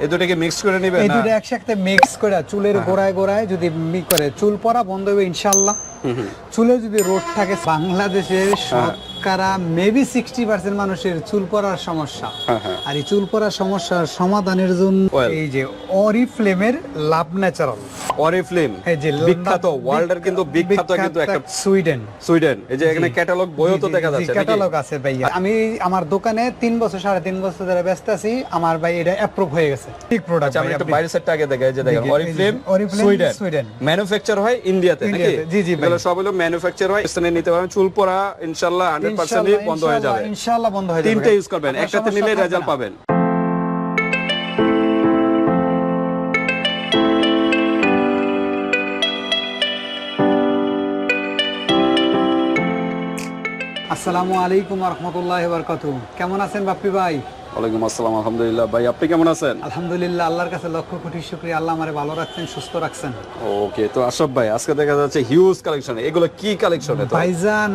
এই দুটোকে মিক্স করে নেবেন এই দুটো একসাথে মিক্স করে চুলের গোড়ায় গোড়ায় যদি করে চুল পড়া বন্ধ হবে ইনশাল্লাহ। চুলে যদি রোড থাকে বাংলাদেশের শতকরা মেবি সিক্সটি পার্সেন্ট মানুষের চুল পড়ার সমস্যা। হ্যাঁ, হ্যাঁ। আর এই চুল পড়ার সমস্যার সমাধানের জন্য এই যে অরিফ্লেমের লাভ ন্যাচারাল অরিফ্লেম এই যে বিখ্যাত ওয়ার্ল্ডের কিন্তু বিখ্যাত কিন্তু একটা সুইডেন সুইডেন এই যে এখানে ক্যাটালগ বইও তো দেখা যাচ্ছে ক্যাটালগ আছে ভাইয়া। আমি আমার দোকানে তিন বছর সাড়ে তিন বছর ধরে ব্যস্ত আছি। আমার ভাই এটা অ্যাপ্রুভ হয়ে গেছে। ঠিক প্রোডাক্ট আচ্ছা আমি একটু বাইরের সেটটা আগে দেখাই যে দেখেন অরিফ্লেম সুইডেন সুইডেন। ম্যানুফ্যাকচার হয় ইন্ডিয়াতে নাকি? জি, জি ভাই। সব হলো ম্যানুফ্যাকচার হয় স্থানে নিতে পারবেন। চুল পড়া ইনশাআল্লাহ 100% বন্ধ হয়ে যাবে। ইনশাআল্লাহ বন্ধ হয়ে যাবে। তিনটে ইউজ করবেন একটাতে নিলে রেজাল্ট পাবেন। আসসালামু আলাইকুম রহমতুল্লাহ বরকত কেমন আছেন বাপ্পি ভাই? ওয়ালাইকুম আসসালাম আলহামদুলিল্লাহ। ভাই আপনি কেমন আছেন? আলহামদুলিল্লাহ আল্লাহর কাছে লক্ষ কোটি শুক্রিয়া। আল্লাহ আমারে ভালো রাখছেন সুস্থ রাখছেন। ওকে তো আশরাফ ভাই আজকে দেখা যাচ্ছে হিউজ কালেকশন এগুলো কি কালেকশন ভাইজান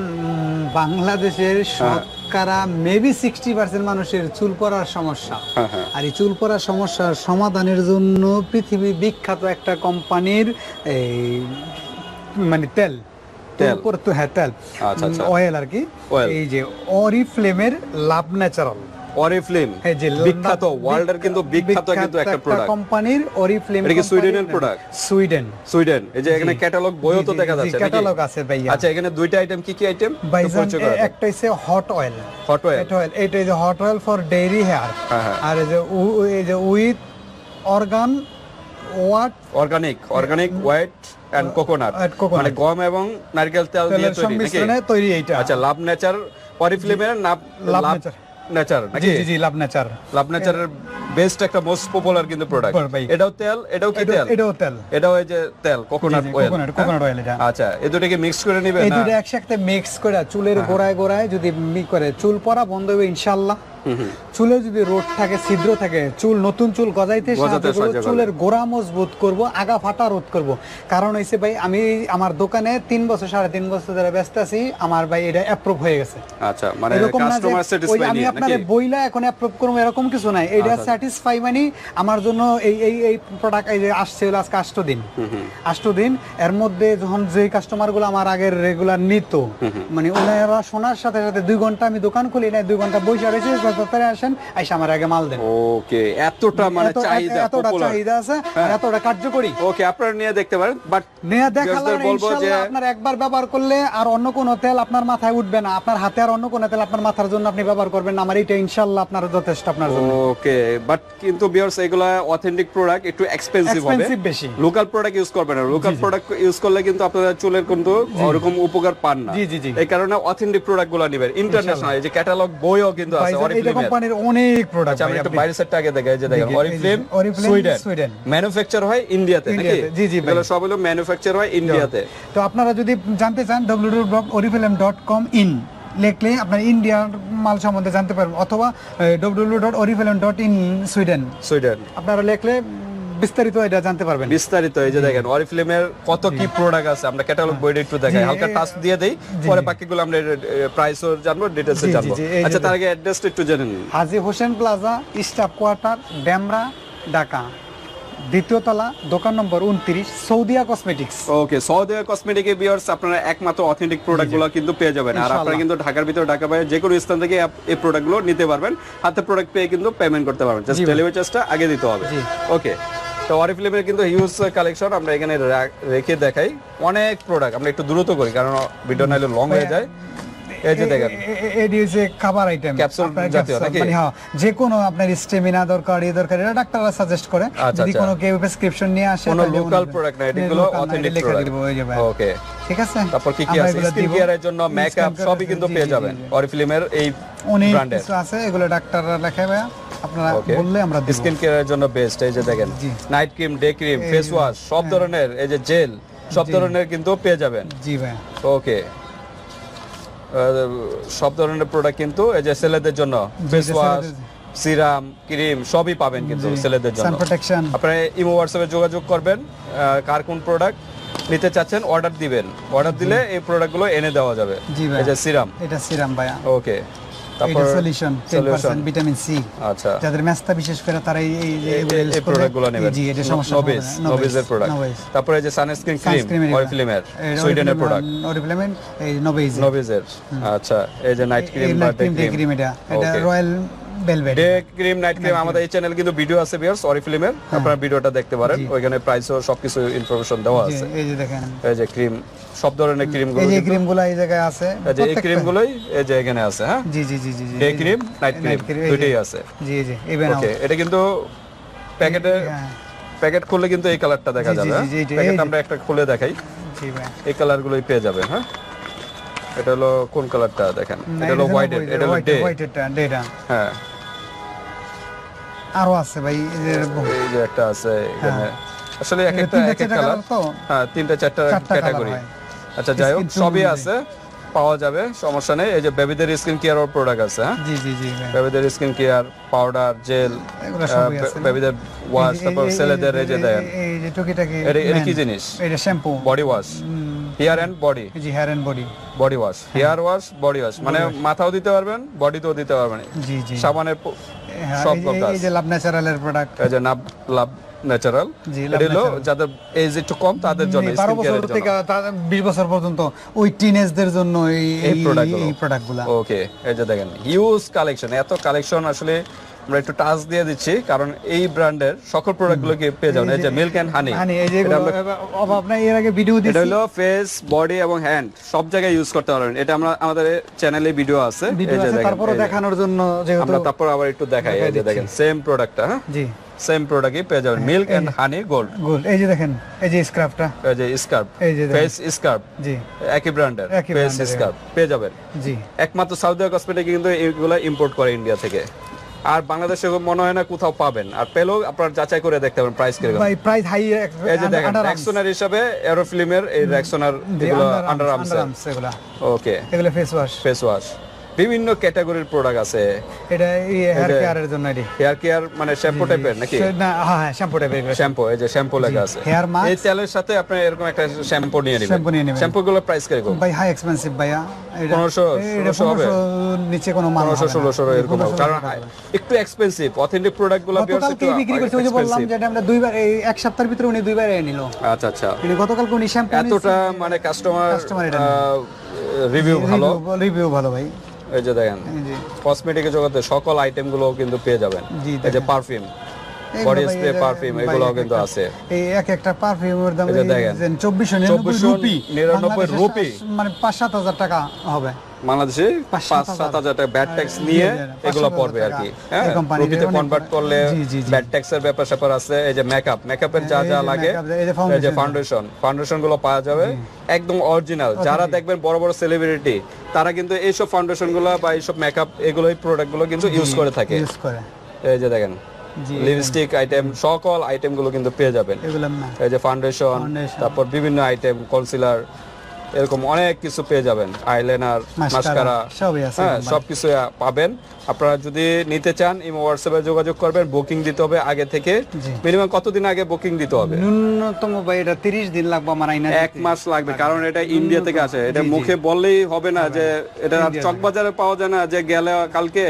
বাংলাদেশের। শতকরা মেবি সিক্সটি পার্সেন্ট মানুষের চুল পড়ার সমস্যা। হ্যাঁ হ্যাঁ। আর এই চুল পড়ার সমস্যার সমাধানের জন্য পৃথিবী বিখ্যাত একটা কোম্পানির এই মানে তেল। তেল। উপর তো হ্যাঁ তেল। আচ্ছা, আচ্ছা। অয়েল আর কি। এই যে অরিফ্লেমের লাভ ন্যাচারাল অরিফ্লেম এই যে বিখ্যাত ওয়ার্ল্ডের কিন্তু বিখ্যাত কিন্তু একটা প্রোডাক্ট কোম্পানির অরিফ্লেম এটা কি সুইডেনের product? সুইডেন সুইডেন এই যে এখানে ক্যাটালগ বইও তো দেখা যাচ্ছে ক্যাটালগ আছে ভাইয়া। আচ্ছা এখানে দুইটা আইটেম কি কি আইটেম ভাইজান একটা হচ্ছে hot oil hot oil hot oil এটা যে hot oil for dairy hair হ্যাঁ, হ্যাঁ। আর এই যে এই যে with organ what organic organic white and coconut মানে গম এবং নারকেল তেল দিয়ে তৈরি নাকি? আচ্ছা লাভ নেচার অরিফ্লেমের লাভ লাভ নেচার। নেচার জি জি লাভ নেচার লাভ নেচারের বেস্ট একটা মোস্ট পপুলার কিন্তু প্রোডাক্ট এটাও তেল? এটাও কি তেল? এটাও তেল। এটাও এই যে তেল কোকোনাট অয়েল কোকোনাট অয়েল এটা। আচ্ছা এই দুটাকে মিক্স করে নেবেন এই দুটো একসাথে মিক্স করে চুলের হ্যাঁ। গোড়ায় গোড়ায় যদি মি করে চুল পড়া বন্ধ হবে ইনশাল্লাহ চুলে যদি রোড থাকে ছিদ্র থাকে চুল নতুন চুল গজাইতে সাহায্য করব, চুলের গোড়া মজবুত করব আগা ফাটা রোধ করব। কারণ হইছে ভাই আমি আমার দোকানে তিন বছর সাড়ে তিন বছর ধরে ব্যস্ত আছি আমার ভাই এটা অ্যাপ্রুভ হয়ে গেছে। আচ্ছা মানে এরকম না যে আমি বইলা এখন অ্যাপ্রুভ করব এরকম কিছু নাই। এটা স্যাটিসফাই মানে আমার জন্য এই এই এই প্রোডাক্ট এই যে আসছে হলো আজকে আষ্ট দিন। আষ্ট দিন এর মধ্যে যখন যে কাস্টমারগুলো আমার আগের রেগুলার নিত মানে ওনারা শোনার সাথে সাথে দুই ঘণ্টা আমি দোকান খুলি না দুই ঘণ্টা বসে রয়েছে আসেন আইসা আমার আগে মাল দেন। ওকে এতটা মানে চাহিদা এতটা চাহিদা আছে আর এতটা কার্যকরী। ওকে আপনারা নিয়ে দেখতে পারেন বাট নেয়া viewers-দের বলব যে আপনার একবার ব্যবহার করলে আর অন্য কোনো তেল আপনার মাথায় উঠবে না। আপনার হাতে আর অন্য কোনো তেল আপনার মাথার জন্য আপনি ব্যবহার করবেন না। আমার এটা ইনশাআল্লাহ আপনার যথেষ্ট আপনার জন্য। ওকে বাট কিন্তু এগুলা অথেন্টিক প্রোডাক্ট একটু এক্সপেন্সিভ হবে। এক্সপেন্সিভ বেশি। লোকাল প্রোডাক্ট ইউজ করবেন না। লোকাল প্রোডাক্ট ইউজ করলে কিন্তু আপনারা চুলের কিন্তু ওরকম উপকার পান না। জি, জি, জি। এই কারণে অথেন্টিক প্রোডাক্টগুলো নিবেন। ইন্টারন্যাশনাল এই যে ক্যাটালগ বইও কিন্তু আছে এটা কোম্পানির অনেক প্রোডাক্ট আচ্ছা আমি একটু বাইরের সেটটা আগে দেখাই যে দেখেন দেখি, এই যে অরিফ্লেম সুইডেন সুইডেন। ম্যানুফ্যাকচার হয় ইন্ডিয়াতে নাকি? জি, জি ভাই। সব হলো ম্যানুফ্যাকচার হয় ইন্ডিয়াতে তো আপনারা যদি জানতে চান www.oriflame.com লিখলে আপনার ইন্ডিয়ার মাল সম্বন্ধে জানতে পারবেন অথবা W dot in Sweden Sweden আপনারা লিখলে বিস্তারিত এটা জানতে পারবেন। বিস্তারিত এই যে দেখেন অরিফ্লেমের কত কি প্রোডাক্ট আছে আমরা ক্যাটালগ বইটা একটু দেখাই। হালকা টাচ দিয়ে দেই পরে বাকিগুলো আমরা প্রাইসও জানব ডিটেইলসে জানব। আচ্ছা তার আগে অ্যাড্রেসটা একটু জেনে নিন Haji Hossain plaza staff quarter Demra Dhaka. দ্বিতীয় তলা দোকান নম্বর উনত্রিশ Saudia cosmetics okay Saudi cosmetic বিয়ার্স আপনারা একমাত্র অথেন্টিক প্রোডাক্টগুলো কিন্তু পেয়ে যাবেন। আর আপনারা কিন্তু ঢাকার ভিতরে ঢাকা বাইরে যে কোনো স্থান থেকে এই প্রোডাক্টগুলো নিতে পারবেন। হাতে প্রোডাক্ট পেয়ে কিন্তু পেমেন্ট করতে পারবেন। জাস্ট ডেলিভারি চার্জটা আগে দিতে হবে। ওকে তো অরিফ্লেমের কিন্তু হিউজ কালেকশন আমরা এখানে রেখে দেখাই। অনেক প্রোডাক্ট আমরা একটু দ্রুত করি কারণ ভিডিও নাইলে লং হয়ে। যায়। এই যে দেখেন। এটি হচ্ছে খাবার আইটেম Capsule জাতীয় নাকি? মানে হ্যাঁ যে কোনো আপনার স্টেমিনা দরকার এই দরকার এটা ডাক্তাররা সাজেস্ট করে। যদি। কোনো কেউ প্রেসক্রিপশন নিয়ে আসে কোনো লোকাল প্রোডাক্ট না এগুলো অথেন্টিক প্রোডাক্ট দিব, ওই যে ভাই। ওকে ঠিক আছে? তারপর কি কি আছে? স্কিন কেয়ারের জন্য মেকআপ সবই কিন্তু পেয়ে যাবেন। এই অনেক ব্র্যান্ডের কিছু আছে এগুলো ডাক্তাররা আপনারা বললে আমরা স্কিন কেয়ারের জন্য বেস্ট এই যে দেখেন। Night cream day cream face wash সব ধরনের এই যে জেল সব ধরনের কিন্তু পেয়ে যাবেন। জি ভাই ওকে সব ধরনের প্রোডাক্ট কিন্তু এই যে ছেলেদের জন্য ফেস ওয়াশ সিরাম ক্রিম সবই পাবেন কিন্তু ছেলেদের সান জন্য। প্রোটেকশন আপনারা ইমো হোয়াটসঅ্যাপে যোগাযোগ করবেন কার কোন প্রোডাক্ট নিতে চাচ্ছেন অর্ডার দিবেন। অর্ডার দিলে এই প্রোডাক্টগুলো এনে দেওয়া যাবে। জি ভাই। এই যে সিরাম এটা সিরাম ভাইয়া। ওকে তারপর সলিউশন 10% ভিটামিন সি আচ্ছা। যাদের মেস্তা বিশেষ করে তারা এই এই প্রোডাক্টগুলো নেবেন। জি এটা সমস্যা নোবেস নোবেসের প্রোডাক্ট। তারপরে যে সানস্ক্রিন ক্রিম অরিফ্লেমের সুইডেনের প্রোডাক্ট অরিফ্লেমের এই নোবেস নোবেসের আচ্ছা এই যে নাইট ক্রিম বা ডে ক্রিম এটা। এটা royal velvet day cream night cream আমাদের এই চ্যানেল কিন্তু ভিডিও আছে ভিউয়ার্স অরিফ্লেমের আপনারা ভিডিওটা দেখতে পারেন। ওইখানে প্রাইসও সবকিছু ইনফরমেশন দেওয়া আছে। এই যে দেখেন। এই যে ক্রিম সব ধরনের ক্রিম এই গুলো যে ক্রিমগুলো এই জায়গায় আছে। এই যে এই ক্রিম গুলোই এই যে এখানে আছে হ্যাঁ? জি জি জি জি ডে ক্রিম নাইট ক্রিম এই দুইটাই আছে। জি জি ইভেন ওকে এটা কিন্তু প্যাকেটে হ্যাঁ। প্যাকেট খুললে কিন্তু এই কালারটা দেখা যাবে এই প্যাকেট আমরা একটা খুলে দেখাই। এই কালার গুলোই পেয়ে যাবে হ্যাঁ? এটা হলো কোন কালারটা দেখেন? এটা হলো হোয়াইট এটা হলো ডে হোয়াইট এটা ডেটা হ্যাঁ। আরও আছে ভাই এই যে এই যে একটা আছে এখানে। আসলে এক একটা এক এক কালার? হ্যাঁ তিনটা চারটা ক্যাটাগরি আচ্ছা যাই হোক সবই আছে পাওয়া যাবে সমস্যা নেই। এই যে বেবিদের স্কিন কেয়ার প্রোডাক্ট আছে হ্যাঁ? জি জি জি বেবিদের স্কিন কেয়ার পাউডার জেল? বেবিদের ওয়াশ তারপর এই- এই- ছেলেদের এই যে দেন এই যে টুকিটাকি এটা কি জিনিস? এটা shampoo body wash hair and body G hair and body body wash hair wash body wash মানে মাথাও দিতে পারবেন বডিতেও দিতে পারবেন। জি জি সাবানের হ্যাঁ, সব এই যে- কাজ এই যে লাভ ন্যাচারালের প্রোডাক্ট এই যে নাব লাভ ন্যাচারাল এটা হলো যাদের এজ একটু কম তাদের জন্য বারো বছর থেকে বিশ বছর পর্যন্ত ওই টিনেজদের জন্য। এই প্রোডাক্টগুলো ওকে এই যে দেখেন হিউজ কালেকশন এত কালেকশন আসলে আমরা একটু টাচ দিয়ে দিচ্ছি কারণ এই ব্র্যান্ডের সকল প্রোডাক্টগুলোকে পেয়ে যাবেন? এই যে মিল্ক এন্ড হানি হানি এই যে এটা আমরা আপনার এর আগে ভিডিও এটা হলো ফেস বডি এবং হ্যান্ড সব জায়গায় ইউজ করতে পারবেন। এটা আমরা আমাদের চ্যানেলে ভিডিও আছে। এই যে দেখেন তারপরে দেখানোর জন্য যেহেতু আমরা তারপর আবার একটু দেখাই এই যে দেখেন সেম প্রোডাক্টটা হ্যাঁ? জি। সেম প্রোডাক্টই পেয়ে যাবেন মিল্ক এন্ড হানি গোল্ড গোল এই যে দেখেন এই যে স্ক্রাফটা এই যে স্কার্ফ এই যে ফেস স্কার্ফ জি। একই ব্র্যান্ডের ফেস স্কার্ফ পেয়ে যাবেন। জি। একমাত্র সাউদি কসমেটিক কিন্তু এগুলো ইম্পোর্ট করে ইন্ডিয়া থেকে। আর বাংলাদেশে মনে হয় না কোথাও পাবেন। আর পেলেও আপনার যাচাই করে দেখতে পারেন প্রাইস কীরকম। ভাই প্রাইস হাই এই যে দেখেন রেক্সোনার হিসাবে এরোফিল্মের এই রেক্সোনার এগুলো আন্ডার আর্মস এগুলো। ওকে এগুলো ফেস ওয়াশ ফেস ওয়াশ বিভিন্ন ক্যাটাগরির প্রোডাক্ট আছে। এটা হেয়ার কেয়ারের জন্য এটি। হেয়ার কেয়ার মানে শ্যাম্পু টাইপের নাকি? না হ্যাঁ হ্যাঁ শ্যাম্পু টাইপের শ্যাম্পু এই যে শ্যাম্পু লেখা আছে। Hair mask। এই তেলের সাথে আপনি এরকম একটা শ্যাম্পু নিয়ে নেবেন। Shampoo নিয়ে নেবেন। শ্যাম্পু গুলো প্রাইস কীরকম? ভাই হাই এক্সপেন্সিভ ভাইয়া। এটা 1500 1600 হবে? নিচে কোনো মাল পনেরোশো হবে না। ষোলোশো এরকম হবে। কারণ একটু এক্সপেন্সিভ অথেন্টিক প্রোডাক্টগুলো গতকালকে একটু বিক্রি করছে ওই যে বললাম। যেটা আমরা দুইবার এই এক সপ্তাহের ভিতরে উনি দুইবার এনে নিল। আচ্ছা আচ্ছা। কিন্তু গতকালকে উনি শ্যাম্পু এতটা মানে কাস্টমার Customer এটা রিভিউ ভালো? রিভিউ ভালো ভাই। এই যে দেখেন কসমেটিক জগতে সকল আইটেমগুলো কিন্তু পেয়ে যাবেন জি, এই যে পারফিউম বডি স্প্রে পারফিউম এগুলো কিন্তু আছে এই এক একটা পারফিউমের দাম এই যে দেখেন। 2499 রুপি নিরানব্বই বাংলাদেশে রুপি। মানে পাঁচ সাত হাজার টাকা হবে বাংলাদেশে পাঁচ সাত হাজার টাকা ব্যাট ট্যাক্স নিয়ে এগুলো পড়বে আর কি। হ্যাঁ রুপিতে কনভার্ট করলে জি। ব্যাট ট্যাক্সের ব্যাপার স্যাপার আছে। এই যে মেকআপ মেকআপের যা যা লাগে এই যে। ফাউন্ডেশন ফাউন্ডেশনগুলো পাওয়া যাবে একদম অরিজিনাল যারা দেখবেন বড় বড় সেলিব্রিটি তারা কিন্তু এইসব ফাউন্ডেশনগুলো বা এইসব মেকআপ এগুলো এই প্রোডাক্টগুলো কিন্তু ইউজ করে থাকে। ইউজ করে। এই যে দেখেন লিপস্টিক আইটেম সকল আইটেমগুলো কিন্তু পেয়ে যাবেন। এই যে ফাউন্ডেশন তারপর বিভিন্ন আইটেম কনসিলার এরকম অনেক কিছু পেয়ে যাবেন। আইলাইনার মাস্কারা হ্যাঁ এরকম সবকিছু পাবেন। আপনারা যদি নিতে চান ইমো হোয়াটসঅ্যাপে যোগাযোগ করবেন বুকিং দিতে হবে আগে থেকে। মিনিমাম কতদিন আগে বুকিং দিতে হবে? ন্যূনতম ভাই এটা তিরিশ দিন লাগবে আমার আইনা এক মাস লাগবে কারণ এটা ইন্ডিয়া থেকে আসে। এটা মুখে বললেই হবে না যে এটা চকবাজারে পাওয়া যায় না যে গেলে কালকে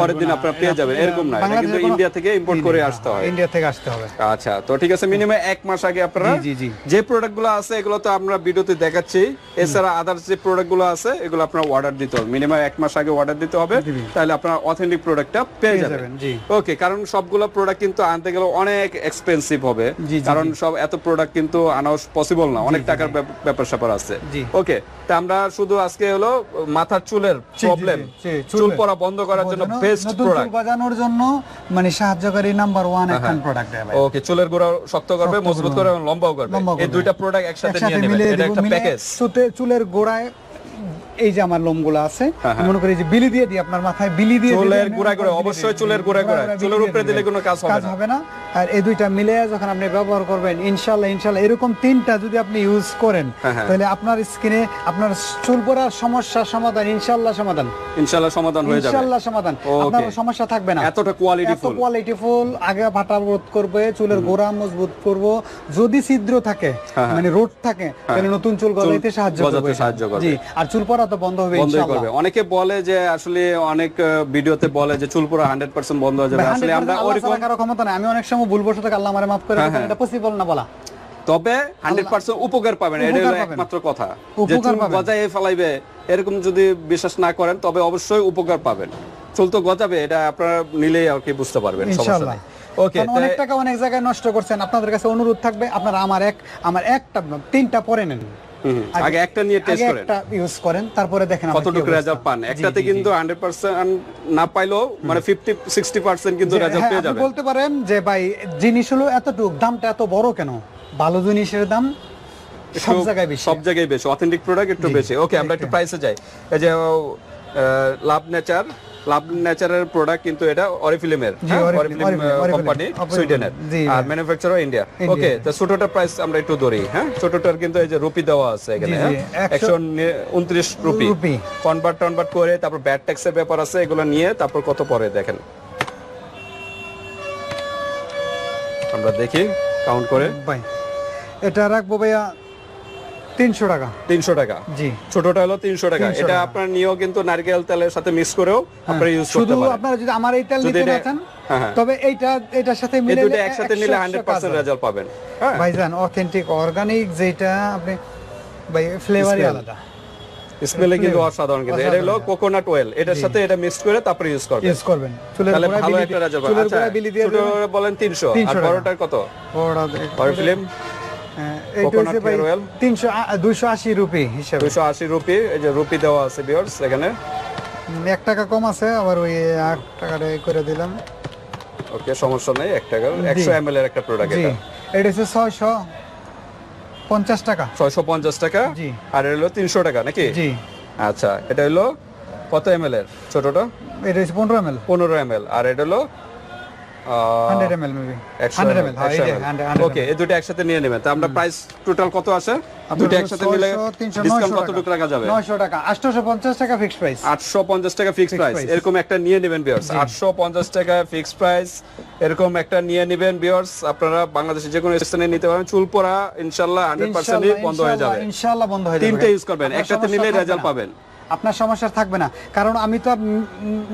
পরের দিন আপনারা পেয়ে যাবেন। এরকম না এটা কিন্তু ইন্ডিয়া থেকে ইম্পোর্ট করে আসতে হয়। ইন্ডিয়া থেকে আসতে হবে। আচ্ছা তো ঠিক আছে মিনিমাম এক মাস আগে আপনারা। যে প্রোডাক্টগুলো আছে এগুলো তো আমরা ভিডিওতে দেখাচ্ছি। এছাড়া আদার্স যে প্রোডাক্টগুলো আছে এগুলো আপনার অর্ডার দিতে হবে। মিনিমাম এক মাস আগে অর্ডার দিতে হবে তাহলে আপনার অথেন্টিক প্রোডাক্টটা পেয়ে যাবেন। ওকে কারণ সবগুলো প্রোডাক্ট কিন্তু আনতে গেলে অনেক এক্সপেন্সিভ হবে। কারণ সব এত প্রোডাক্ট কিন্তু আনা পসিবল না। অনেক টাকার ব্যাপার স্যাপার আছে। ওকে তা আমরা শুধু আজকে হলো মাথার চুলের প্রবলেম চুল পড়া বন্ধ করার জন্য বেস্ট প্রোডাক্ট গজানোর জন্য মানে সাহায্যকারী নাম্বার ওয়ান একখান প্রোডাক্ট ওকে চুলের গোড়া শক্ত করবে মজবুত করবে এবং লম্বাও করবে। এই দুইটা প্রোডাক্ট একসাথে নিয়ে নেবেন। এটা একটা প্যাকেজ চুতে- চুলের গোড়ায় এই যে আমার লোমগুলো আছে হ্যাঁ, হ্যাঁ। মনে করি যে বিলি দিয়ে দিই আপনার মাথায় বিলি দিয়ে চুলের গোড়ায় গোড়ায়, অবশ্যই চুলের। গোড়ায় গোড়ায়। চুলের উপরে দিলে কোনো কাজ হবে না। কাজ হবে না আর এই দুইটা মিলে যখন আপনি ব্যবহার করবেন ইনশাল্লাহ ইনশাল্লাহ এরকম তিনটা যদি আপনি ইউজ করেন হ্যাঁ। তাহলে আপনার স্কিনে আপনার চুল পড়ার সমস্যার সমাধান ইনশাল্লাহ সমাধান ইনশাআল্লাহ সমাধান হয়ে যাবে ইনশাল্লাহ সমাধান আপনার সমস্যা থাকবে না এতটা কোয়ালিটি এত কোয়ালিটি ফুল আগে ফাটা রোধ করবে চুলের গোড়া মজবুত করব যদি ছিদ্র থাকে মানে রোড থাকে তাহলে নতুন চুল গজাইতে সাহায্য করবে সাহায্য করবে। জি আর চুল পড়া করা তো বন্ধ হবে বন্ধই ইনশাআল্লাহ। করবে। অনেকে বলে যে আসলে অনেক ভিডিওতে বলে যে চুল হান্ড্রেড পার্সেন্ট বন্ধ হয়ে যাবে। আসলে আমরা ওরকম হ্যাঁ, কারও ক্ষমতা নাই। আমি অনেক সময় ভুল বসে থাকি আল্লাহ আমারে মাফ করে দেন, এটা পসিবল না বলা। তবে হান্ড্রেড পার্সেন্ট উপকার পাবেন এটা হলো একমাত্র কথা। যে চুল। গজায় ফেলাইবে এরকম যদি বিশ্বাস না করেন তবে অবশ্যই উপকার পাবেন। চুল তো গজাবে এটা আপনারা নিলেই আর কি বুঝতে পারবেন সমস্যা ইনশাআল্লাহ। ওকে অনেক টাকা অনেক জায়গায় নষ্ট করছেন। আপনাদের কাছে অনুরোধ থাকবে আপনারা আমার এক আমার একটা তিনটা পরে নেন। আগে একটা নিয়ে টেস্ট করেন একটা ইউজ করেন তারপরে দেখেন কতটুকু রেজাল্ট পান? একটাতে। কিন্তু হান্ড্রেড পার্সেন্ট না পাইলেও মানে ফিফটি সিক্সটি পার্সেন্ট কিন্তু রেজাল্ট হ্যাঁ, পেয়ে যাবেন। বলতে পারেন যে ভাই জিনিস হলো এতটুক দামটা এত বড় কেন? ভালো জিনিসের দাম সব জায়গায় বেশি। সব জায়গায় বেশি অথেন্টিক প্রোডাক্ট একটু বেশি। ওকে আমরা একটু প্রাইসে যাই। এই যে লাভ নেচার লাভ নেচারের প্রোডাক্ট কিন্তু এটা অরিফিলিমের কোম্পানি সুইডেনের আর ভাই। ম্যানুফ্যাকচারও ইন্ডিয়া ওকে তো ছোটটার প্রাইস আমরা একটু ধরি হ্যাঁ? ছোটটার কিন্তু এই যে রুপি দেওয়া আছে এখানে হ্যাঁ? একশো- উনত্রিশ রুপি। কনভার্ট টনভার্ট করে তারপর ব্যাড ট্যাক্সের ব্যাপার আছে এগুলো নিয়ে তারপর কত পরে দেখেন। আমরা দেখি কাউন্ট করে। ভাই এটা রাখব ভাইয়া তিনশো টাকা। তিনশো টাকা। জি। ছোটটা হলো তিনশো টাকা। এটা আপনার নিয়েও কিন্তু নারকেল তেলের সাথে মিক্স করেও আপনারা ইউজ করতে পারেন। আপনারা যদি আমার এই তেল নিতে চান হ্যাঁ, হ্যাঁ। তবে এইটা এটার সাথে মিলে দুটো একসাথে নিলে হান্ড্রেড পার্সেন্ট রেজাল্ট পাবেন। হ্যাঁ। ভাইজান অথেন্টিক অর্গানিক যেটা আপনি ভাই ফ্লেভারই আলাদা। স্মেলে কিন্তু অসাধারণ কিন্তু। এটা হলো কোকোনাট অয়েল এটার সাথে এটা মিক্স করে তারপরে ইউজ করবেন। ইউজ করবেন। চুলের বিলি দিয়ে- চুলের আচ্ছা বিলি দিয়ে। বলেন 300 আর 300 বড়টার কত? বড়টা দেখ- অরিফিলিম এইটা Coconut হচ্ছে ভাই hair oil? 300 আ- 280 রুপি হিসাবে। 280 রুপি এই যে রুপি দেওয়া আছে ভিউয়ার্স এখানে। এক টাকা কম আছে আবার ওই আট টাকাটা করে দিলাম। ওকে সমস্যা নেই এক টাকা 100 ml এর একটা প্রোডাক্ট এটা। এটা হচ্ছে ছয়শো পঞ্চাশ টাকা। 650 টাকা? জি। আর এটা হলো 300 টাকা নাকি? জি। আচ্ছা এটা হলো কত ml এর? ছোটটা? এটা হচ্ছে পনেরো এম এল পনেরো এম আর এটা হলো hundred M L maybe okay এই দুটো একসাথে নিয়ে নেবেন। তা আমরা প্রাইস টোটাল কত আসে দুটো একসাথে নিলে ডিসকাউন্ট কতটুকু রাখা যাবে? নয়শো টাকা আটশোশো পঞ্চাশ টাকা ফিক্স প্রাইস আটশো পঞ্চাশ টাকা ফিক্স প্রাইস এরকম একটা নিয়ে নেবেন পঞ্চাশ টাকা ফিক্স প্রাইস এরকম একটা নিয়ে নেবেন আপনারা বাংলাদেশের যে কোনো স্থানে নিতে পারেন চুল পড়া পার্সেন্টই বন্ধ হয়ে যাবে। ইনশাআল্লাহ বন্ধ হয়ে যাবে। তিনটে ইউজ করবেন। একসাথে নিলে রেজাল্ট পাবেন। আপনার সমস্যা থাকবে না। কারণ আমি তো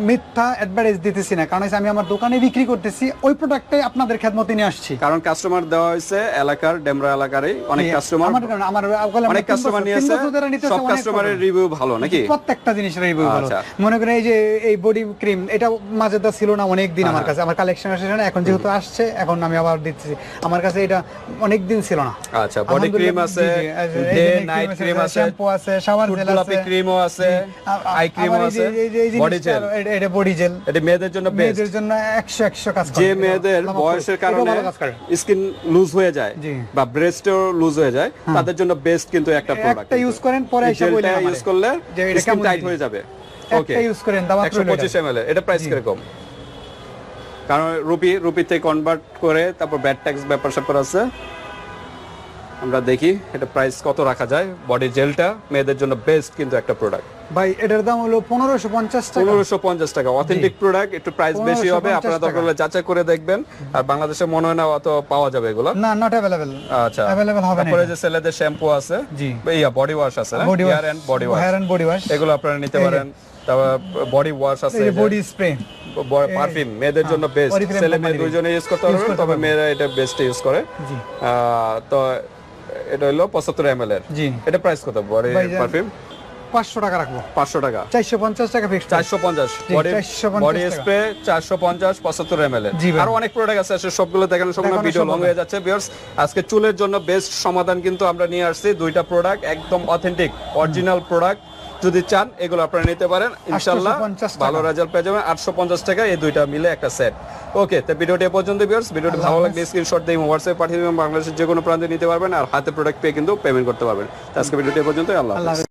মিথ্যা অ্যাডভার্টাইজ দিতেছি না। কারণ আমি আমার দোকানে বিক্রি করতেছি ওই প্রোডাক্টটাই আপনাদের খেদমতে নিয়ে আসছি। কারণ কাস্টমার দেওয়া হয়েছে এলাকার ডেমরা এলাকারই অনেক কাস্টমার আমার কারণে আমার অনেক কাস্টমার নিয়েছে সব কাস্টমারের রিভিউ ভালো নাকি? প্রত্যেকটা জিনিসের রিভিউ ভালো। আচ্ছা। মনে করেন এই যে এই বডি ক্রিম এটা মাঝে তো ছিল না অনেক দিন হ্যাঁ, আমার কাছে। আমার কালেকশন আসছে না এখন যেহেতু আসছে এখন আমি আবার দিচ্ছি আমার কাছে এটা অনেক দিন ছিল না। আচ্ছা বডি ক্রিম আছে ডে নাইট ক্রিম আছে শ্যাম্পু আছে শাওয়ার জেল আছে। ক্রিমও আছে। আই ক্রিমও আছে বডি জেল এটা বডি জেল এটা মেয়েদের জন্য বেস্ট মেয়েদের জন্য 100 100 কাজ করে। যে মেয়েদের বয়সের কারণে। স্কিন লুজ হয়ে যায় বা ব্রেস্টও লুজ হয়ে যায় তাদের জন্য বেস্ট কিন্তু একটা প্রোডাক্ট একটা use করেন, পরে এসে আমারে। ইউজ করলে স্কিন টাইট হয়ে যাবে। একটা ওকে use করেন, রইল 125 ml এটা প্রাইস কীরকম? কারণ রুপি রুপিতে কনভার্ট করে তারপর ব্যাড ট্যাক্স ব্যাপার স্যাপার আছে। আমরা দেখি এটা প্রাইস কত রাখা যায়। বডি জেলটা মেয়েদের জন্য বেস্ট কিন্তু একটা প্রোডাক্ট ভাই এটার দাম হলো পনেরোশো পঞ্চাশ টাকা। পনেরোশো পঞ্চাশ টাকা। অথেন্টিক প্রোডাক্ট একটু প্রাইস বেশি হবে। আপনারা দরকার হলে যাচাই করে দেখবেন। আর বাংলাদেশে মনে হয় না অত পাওয়া যাবে এগুলো। না নট অ্যাভেলেবল আচ্ছা। অ্যাভেলেবল হবে তারপরে যে ছেলেদের শ্যাম্পু আছে জি। ইয়া বডি ওয়াশ আছে hair and body wash hair and body wash এগুলো আপনারা নিতে পারেন। তারপর বডি ওয়াশ আছে বডি স্প্রে পারফিউম মেয়েদের জন্য বেস্ট ছেলে মেয়ে দুজনে ইউজ করতে পারবেন তবে মেয়েরা এটা বেস্ট ইউজ করে। তো এটা হলো পঁচাত্তর এম এর। জি। এটা প্রাইস কত? বডি পারফিউম 500 টাকা রাখব। পাঁচশো টাকা। 450 টাকা ফিক্সড চারশো পঞ্চাশ। জি, বডি 450 বডি স্প্রে চারশো পঞ্চাশ পঁচাত্তর এম এল। আরও অনেক প্রোডাক্ট আছে আসলে সবগুলো দেখানো সবগুলো ভিডিও লং হয়ে যাচ্ছে বিয়ার্স আজকে চুলের জন্য বেস্ট সমাধান কিন্তু আমরা নিয়ে আসছি দুইটা প্রোডাক্ট একদম অথেন্টিক অরিজিনাল প্রোডাক্ট যদি চান এগুলো আপনারা নিতে পারেন। ইনশাল্লাহ ভালো রেজাল্ট পেয়ে যাবেন। আটশো পঞ্চাশ টাকা এই দুইটা মিলে একটা সেট ওকে তো ভিডিওটি এ পর্যন্ত বিয়ার্স ভিডিওটি ভালো লাগলে স্ক্রিনশট দিয়ে হোয়াটসঅ্যাপ পাঠিয়ে দেবেন। বাংলাদেশের যে কোনো প্রান্তে নিতে পারবেন আর হাতে প্রোডাক্ট পেয়ে কিন্তু পেমেন্ট করতে পারবেন। আজকে ভিডিওটি পর্যন্ত আল্লাহ।